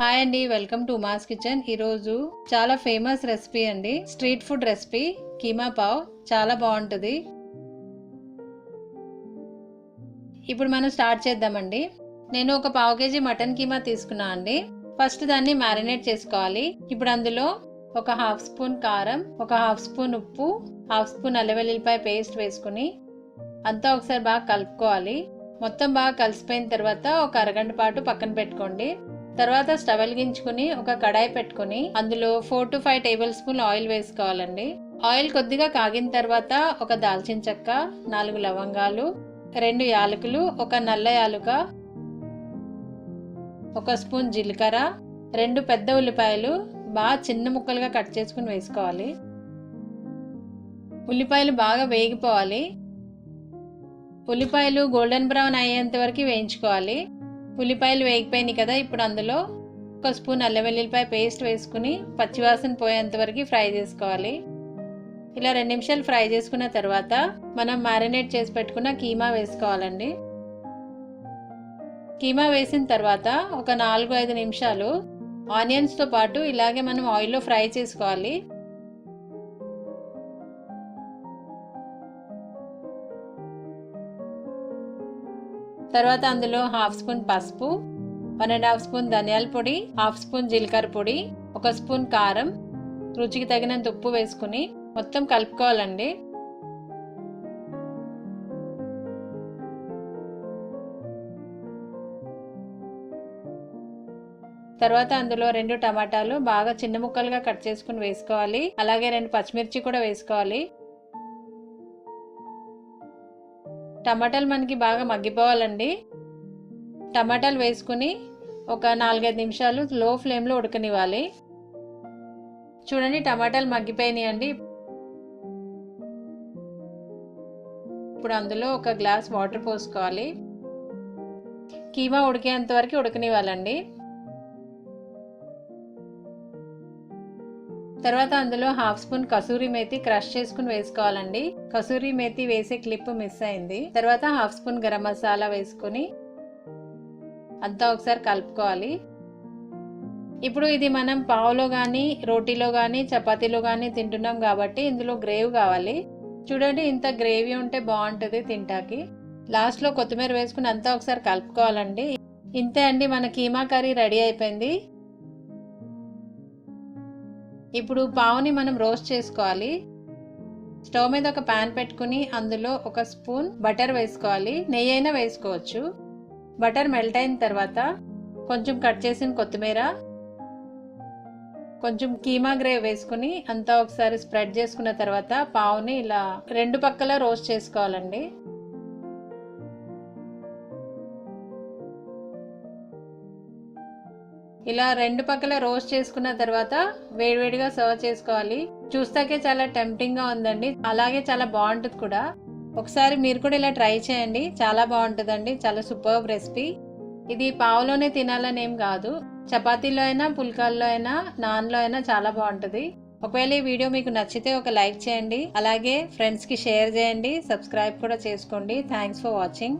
Hi అండి welcome to mass kitchen. ఈరోజు చాలా ఫేమస్ రెసిపీ అండి. Street food recipe. Keema pav. చాలా బాగుంటుంది. ఇప్పుడు మనం స్టార్ట్ చేద్దామండి. నేను ఒక పావు కేజీ మటన్ కీమా తీసుకున్నా అండి. ఫస్ట్ దాన్ని మ్యారినేట్ చేసుకోవాలి. ఇప్పుడు అందులో ఒక హాఫ్ స్పూన్ కారం ఒక హాఫ్ స్పూన్ ఉప్పు హాఫ్ స్పూన్ అల్లవెల్లిపాయ పేస్ట్ వేసుకుని అంతా ఒకసారి బాగా కలుపుకోవాలి. మొత్తం బాగా కలిసిపోయిన తర్వాత ఒక అరగంట పాటు పక్కన పెట్టుకోండి. తర్వాత స్టవ్ వెలిగించుకుని ఒక కడాయి పెట్టుకుని అందులో four to five tablespoon oil వేసుకోవాలండి. ఆయిల్ కొద్దిగా కాగిన తర్వాత ఒక దాల్చిన చెక్క నాలుగు లవంగాలు రెండు యాలకులు ఒక నల్ల యాలుక ఒక స్పూన్ జీలకర్ర రెండు పెద్ద ఉల్లిపాయలు బాగా చిన్న ముక్కలుగా కట్ చేసుకుని వేసుకోవాలి. ఉల్లిపాయలు బాగా వేగిపోవాలి. ఉల్లిపాయలు గోల్డెన్ బ్రౌన్ అయ్యేంత వరకు వేయించుకోవాలి. ఉల్లిపాయలు వేగిపోయినాయి కదా ఇప్పుడు అందులో ఒక స్పూన్ అల్లం వెల్లుల్లిపాయ పేస్ట్ వేసుకుని పచ్చివాసన పోయేంత వరకు ఫ్రై చేసుకోవాలి. ఇలా రెండు నిమిషాలు ఫ్రై చేసుకున్న తర్వాత మనం మ్యారినేట్ చేసి పెట్టుకున్న కీమా వేసుకోవాలండి. కీమా వేసిన తర్వాత ఒక నాలుగు ఐదు నిమిషాలు ఆనియన్స్తో పాటు ఇలాగే మనం ఆయిల్లో ఫ్రై చేసుకోవాలి. తర్వాత అందులో హాఫ్ స్పూన్ పసుపు వన్ అండ్ హాఫ్ స్పూన్ ధనియాల పొడి హాఫ్ స్పూన్ జీలకర్ర పొడి ఒక స్పూన్ కారం రుచికి తగినంత ఉప్పు వేసుకుని మొత్తం కలుపుకోవాలండి. తర్వాత అందులో రెండు టమాటాలు బాగా చిన్న ముక్కలుగా కట్ చేసుకుని వేసుకోవాలి. అలాగే రెండు పచ్చిమిర్చి కూడా వేసుకోవాలి. టమాటాలు మనకి బాగా మగ్గిపోవాలండి. టమాటాలు వేసుకుని ఒక నాలుగైదు నిమిషాలు లో ఫ్లేమ్లో ఉడకనివ్వాలి. చూడండి టమాటాలు మగ్గిపోయినాయి అండి ఇప్పుడు అందులో ఒక గ్లాస్ వాటర్ పోసుకోవాలి. కీమా ఉడికేంత వరకు ఉడకనివ్వాలండి. తర్వాత అందులో half spoon kasuri methi crush చేసుకుని వేసుకోవాలండి. కసూరి మేతి వేసే క్లిప్ మిస్ అయింది. తర్వాత హాఫ్ స్పూన్ గరం మసాలా వేసుకుని అంతా ఒకసారి కలుపుకోవాలి. ఇప్పుడు ఇది మనం పావులో కానీ రోటీలో కానీ చపాతీలో కానీ తింటున్నాం కాబట్టి ఇందులో గ్రేవ్ కావాలి. చూడండి ఇంత గ్రేవీ ఉంటే బాగుంటుంది తింటాకి. లాస్ట్లో కొత్తిమీర వేసుకుని అంతా ఒకసారి కలుపుకోవాలండి. ఇంతే అండి మన కీమా కర్రీ రెడీ అయిపోయింది. ఇప్పుడు పావుని మనం రోస్ట్ చేసుకోవాలి. స్టవ్ మీద ఒక ప్యాన్ పెట్టుకుని అందులో ఒక స్పూన్ బటర్ వేసుకోవాలి. నెయ్యి అయినా వేసుకోవచ్చు. బటర్ మెల్ట్ అయిన తర్వాత కొంచెం కట్ చేసిన కొత్తిమీర కొంచెం కీమా గ్రేవ్ వేసుకుని అంతా ఒకసారి స్ప్రెడ్ చేసుకున్న తర్వాత పావుని ఇలా రెండు పక్కల రోస్ట్ చేసుకోవాలండి. ఇలా రెండు పక్కల రోస్ట్ చేసుకున్న తర్వాత వేడివేడిగా సర్వ్ చేసుకోవాలి. చూస్తాకే చాలా టెంప్టింగ్గా ఉందండి. అలాగే చాలా బాగుంటుంది కూడా. ఒకసారి మీరు కూడా ఇలా ట్రై చేయండి. చాలా బాగుంటుందండి. చాలా సూపర్ రెసిపీ ఇది పావులోనే తినాలని ఏం కాదు. చపాతీలో అయినా పుల్కాల్లో అయినా నాన్లో అయినా చాలా బాగుంటుంది. ఒకవేళ ఈ వీడియో మీకు నచ్చితే ఒక లైక్ చేయండి. అలాగే ఫ్రెండ్స్కి షేర్ చేయండి. సబ్స్క్రైబ్ కూడా చేసుకోండి. Thanks for watching